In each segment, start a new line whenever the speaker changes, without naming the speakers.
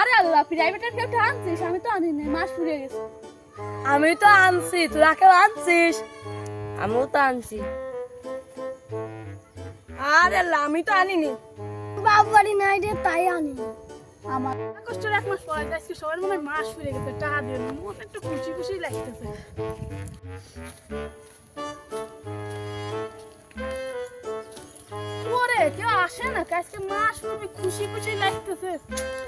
আরে আল্লাহ প্রাইভেটের কেউ আনছিস? আমি তো আনি নাই মাস ফুরিয়ে গেছে।
আমি তো আনছি তোরা কেউ আনছিস? আমিও তো আনছি। আরে আল্লাহ, আমি তো আনিনি।
বাবু বাড়ি নাই রে তাই আনি আমার কষ্টের এক মাস পরে আজকে সবার মনে মাস ফুরিয়ে গেছে টাকা দিয়ে নি মন একটু খুশি খুশি লাগতেছে। ওরে কেউ আসে না আজকে মাস খুশি খুশি লাগতেছে। না, না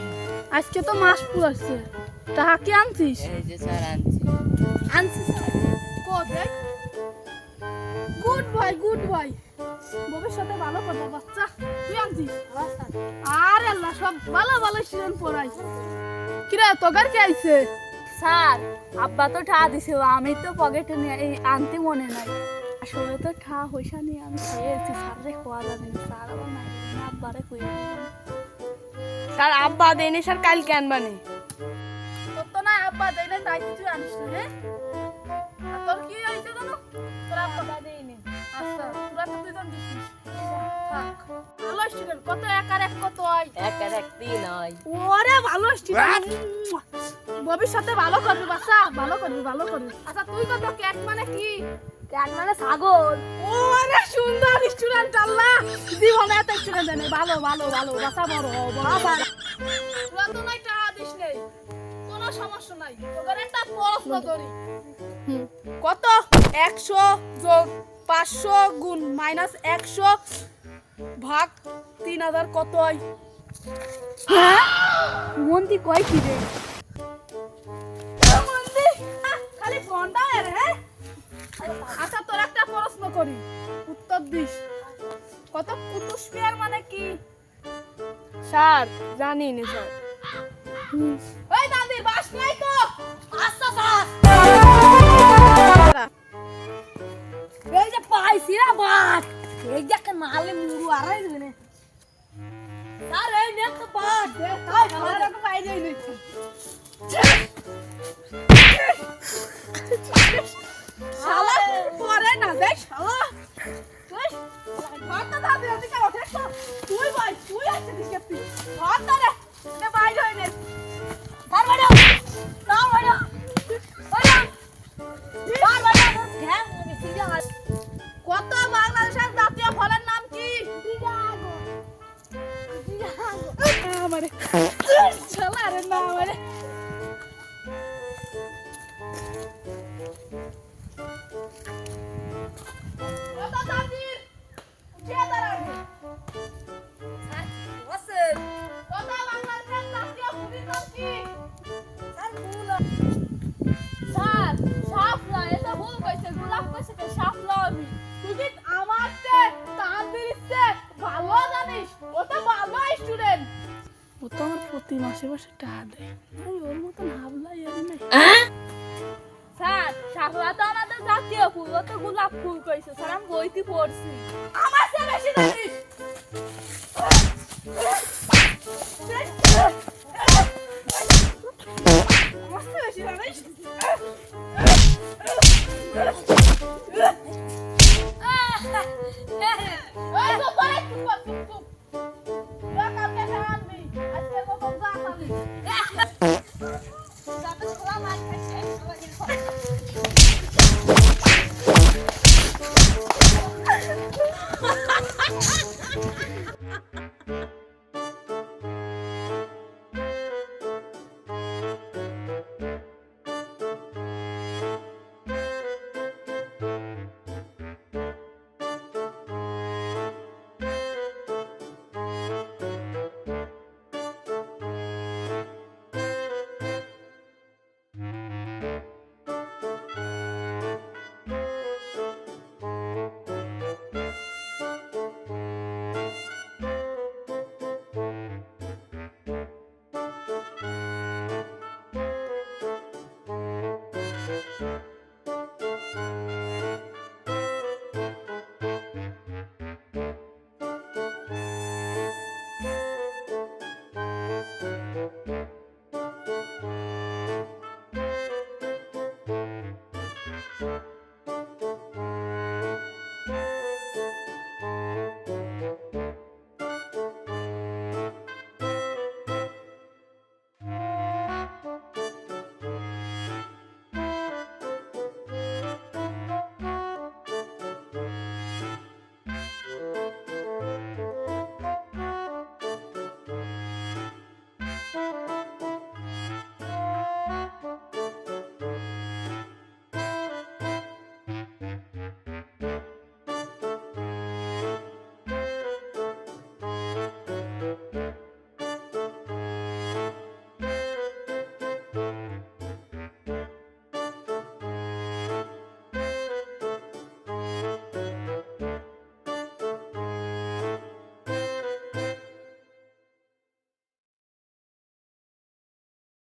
আজকে তো মাস পুরাচ্ছে। টাকা কি আনছিস?
এই যে স্যার আনছি।
আনছিস গুড বয় গুড বয় ভবিষ্যতে ভালো করব বাচ্চা। তুই আনছিস? আর আল্লাহ সব ভালো ভালো স্টুডেন্ট পড়াই কিরা তোগার কে আইছে? স্যার আব্বা তো ঠা দিছে আমি তো পকেটে নিয়ে এই আনতে মনে নাই। আসলে তো ঠা পয়সা নিয়ে আমি খেয়েছি। স্যারে খোয়া যাবে স্যার আবার নাই আব্বারে কই
স্যার আব্বা দেয়নি স্যার কালকে আনবানি
তোর তো না আব্বা তাই কিছু আনিস না হ্যাঁ? তোর কি হয়েছে জানো? তোর আব্বা দেয়নি। আচ্ছা তোরা তো দুজন দিছিস। ভালো স্টুডেন্ট কত এক আর এক কত হয়
এক আর এক তিন হয়
ওরে ভালো স্টুডেন্ট ভবিষ্যতে ভালো করবি বাচ্চা ভালো করবি ভালো করবি। আচ্ছা তুই কত ক্যাট মানে কি? মানে ছাগল ওরে সুন্দর স্টুডেন্ট আল্লাহ। জীবনে এত স্টুডেন্ট নেই। ভালো ভালো ভালো। বাচ্চা বড় তোরা তো নাই টাকা দিস নেই কোনো সমস্যা নাই। তোদের একটা প্রশ্ন করি। কত? একশো যোগ পাঁচশো গুণ মাইনাস একশো ভাগ তিন হাজার কত হয়? হ্যাঁ? মন্দি কয় কি রে?
স্যার, জানি না স্যার।
ওই দাদির বাস নাই তো। আচ্ছা স্যার। এই যে পাইছি রে বাস এই যে একটা মালে মুরু আড়াই দিনে স্যার, এই নে তো বাস তাই আমার তো পাই যাই নি। শালা, পরে না, দেখ, শালা। তুই ঘরটা দাবি ওদিকে ওঠে তো। স্যার তো আমার প্রতি মাসে মাসে টাকা দে। আমি ওর মতন হাবলাই আমি না স্যার সাফলা তো আমাদের জাতীয় ফুল ও তো গোলাপ ফুল কইছে। স্যার আমি বইতে পড়ছি। আমার সে বেশি